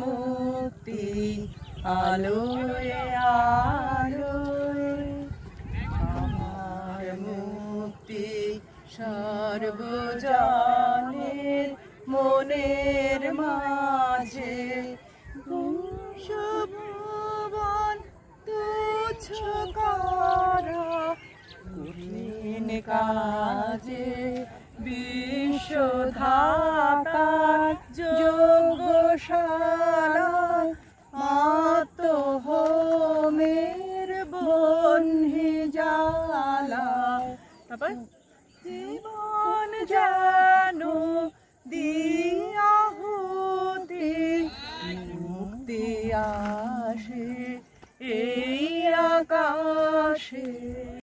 মুক্তি আলোয় আলোয়। আমার মুক্তি সর্বজনের মনের মাঝে। ভুবন তুচ্ছ করা কাজে তারপর? জীবন জানো দিয়াহুতি মুক্তি আসে এই আকাশে।